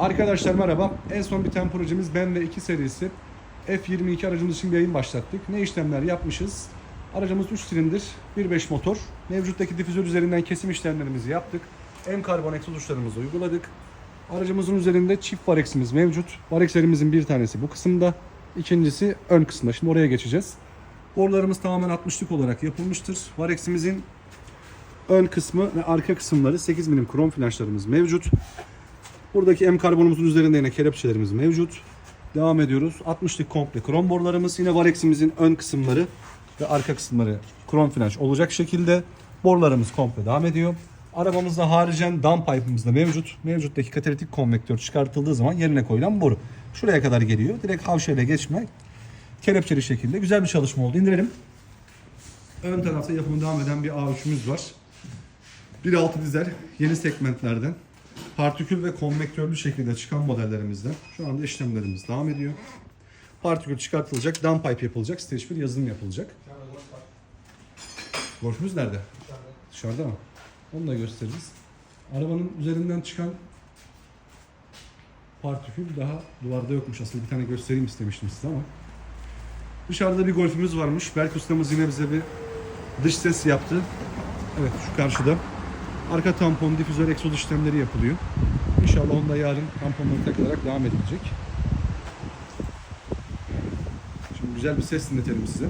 Arkadaşlar merhaba. En son biten projemiz ve 2 serisi. F22 aracımız için bir yayın başlattık. Ne işlemler yapmışız? Aracımız 3 silindir, 1.5 motor. Mevcuttaki difüzör üzerinden kesim işlemlerimizi yaptık. M karbon egzoz uçlarımızı uyguladık. Aracımızın üzerinde çift vareximiz mevcut. Varexlerimizin bir tanesi bu kısımda, ikincisi ön kısımda. Şimdi oraya geçeceğiz. Borularımız tamamen 60'lık olarak yapılmıştır. Vareximizin ön kısmı ve arka kısımları 8 milim krom flanşlarımız mevcut. Buradaki M karbonumuzun üzerinde yine kelepçelerimiz mevcut. Devam ediyoruz. 60'lık komple krom borularımız. Yine Varex'imizin ön kısımları ve arka kısımları krom flanş olacak şekilde borularımız komple devam ediyor. Arabamızda haricen down pipe'ımız da mevcut. Mevcuttaki katalitik konvektör çıkartıldığı zaman yerine koyulan boru. Şuraya kadar geliyor. Direkt havşayla geçme. Kelepçeli şekilde. Güzel bir çalışma oldu. İndirelim. Ön tarafta yapımı devam eden bir A3'ümüz var. 1.6 dizel yeni segmentlerden partikül ve konvektörlü şekilde çıkan modellerimizden şu anda işlemlerimiz devam ediyor. Partikül çıkartılacak, downpipe yapılacak, stage 1 yazılım yapılacak. Golfümüz nerede? Dışarıda mı? Onu da gösteririz. Arabanın üzerinden çıkan partikül daha duvarda yokmuş. Aslında bir tane göstereyim istemiştim size ama. Dışarıda bir golfümüz varmış. Belki ustamız yine bize bir dış ses yaptı. Evet şu karşıda. Arka tampon, difüzör, egzoz işlemleri yapılıyor. İnşallah onda yarın tamponları takılarak devam edilecek. Şimdi güzel bir ses dinletelim size.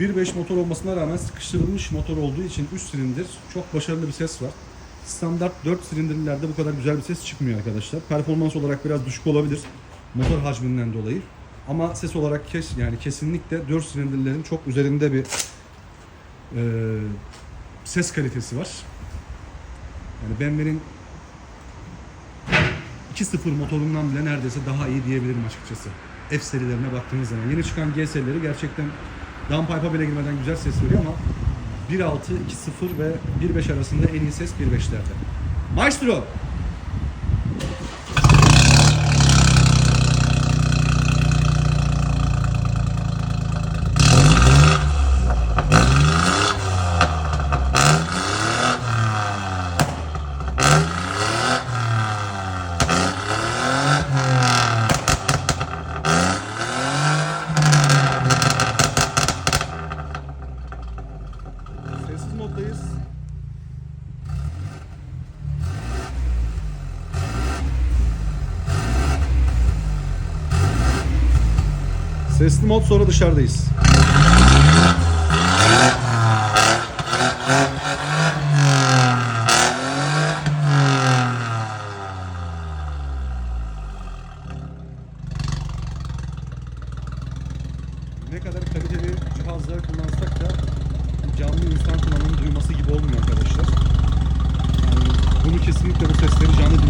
1.5 motor olmasına rağmen sıkıştırılmış motor olduğu için 3 silindir çok başarılı bir ses var. Standart 4 silindirlerde bu kadar güzel bir ses çıkmıyor arkadaşlar. Performans olarak biraz düşük olabilir motor hacminden dolayı. Ama ses olarak kes yani kesinlikle 4 silindirlerin çok üzerinde bir e, ses kalitesi var. Yani BMW'nin 2.0 motorundan bile neredeyse daha iyi diyebilirim açıkçası. F serilerine baktığınız zaman. Yeni çıkan G serileri gerçekten downpipe'a bile girmeden güzel ses veriyor ama 1.6, 2.0 ve 1.5 arasında en iyi ses 1.5'lerde. Maestro! Sesli mod sonra dışarıdayız. Ne kadar kaliteli cihazlar kullansak da canlı insan kullanımının duyması gibi olmuyor arkadaşlar. Yani bunu kesinlikle bu sesleri canlı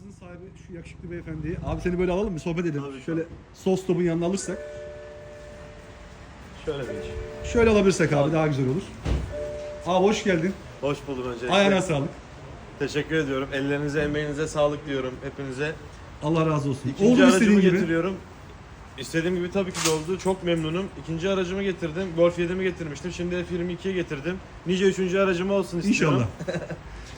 Arabamızın sahibi şu yakışıklı beyefendi. Abi seni böyle alalım mı? Sohbet edelim. Tabii. Şöyle sos topun yanına alırsak. Şöyle bir iş. Şöyle alabilirsek abi daha güzel olur. Abi hoş geldin. Hoş bulduk öncelikle. Ayağına sağlık. Teşekkür ediyorum. Ellerinize, emeğinize sağlık diyorum hepinize. Allah razı olsun. İkinci Oldu istediğin aracımı gibi. getiriyorum. İstediğim gibi tabii ki de oldu. Çok memnunum. İkinci aracımı getirdim. Golf 7'mi getirmiştim. Şimdi F22'ye getirdim. Nice üçüncü aracım olsun istiyorum. İnşallah.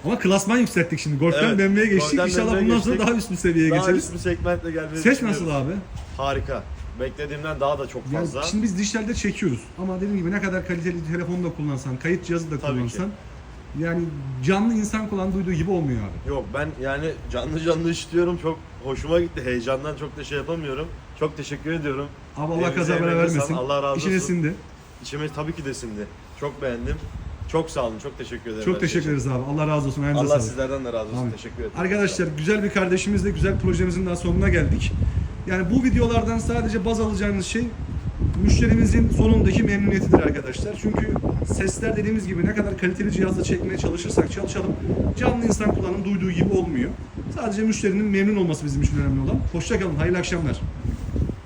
Ama klasman yükselttik şimdi. Golf'ten Evet, BMW'ye geçtik. Golf'ten İnşallah BMW'ye bundan sonra geçtik. daha üst bir seviyeye Daha geçeriz. üst bir segmentle gelmeyi Ses nasıl abi? Harika. Beklediğimden daha da çok Yani fazla. şimdi biz dijitelde çekiyoruz. Ama dediğim gibi ne kadar kaliteli telefonu da kullansan, kayıt cihazı da Tabii kullansan yani canlı insan kulağın duyduğu gibi olmuyor abi. Yok ben yani canlı canlı işliyorum. Çok hoşuma gitti. Heyecandan çok da şey yapamıyorum. Çok teşekkür ediyorum. Abi Allah Elinize, kaza bela emeğinize vermesin. sağlık. Allah razı İçine olsun. sindi. İçime tabii ki de sindi. Çok beğendim. Çok sağ olun. Çok teşekkür ederim. Çok teşekkür ederiz abi. Allah razı olsun. Ayağınıza Allah sağlık. sizlerden de razı olsun. Amin. Teşekkür ederim. Arkadaşlar güzel bir kardeşimizle güzel projemizin daha sonuna geldik. Yani bu videolardan sadece baz alacağınız şey müşterimizin sonundaki memnuniyetidir arkadaşlar. Çünkü sesler dediğimiz gibi ne kadar kaliteli cihazla çekmeye çalışırsak çalışalım canlı insan kulağının duyduğu gibi olmuyor. Sadece müşterinin memnun olması bizim için önemli olan. Hoşçakalın, hayırlı akşamlar.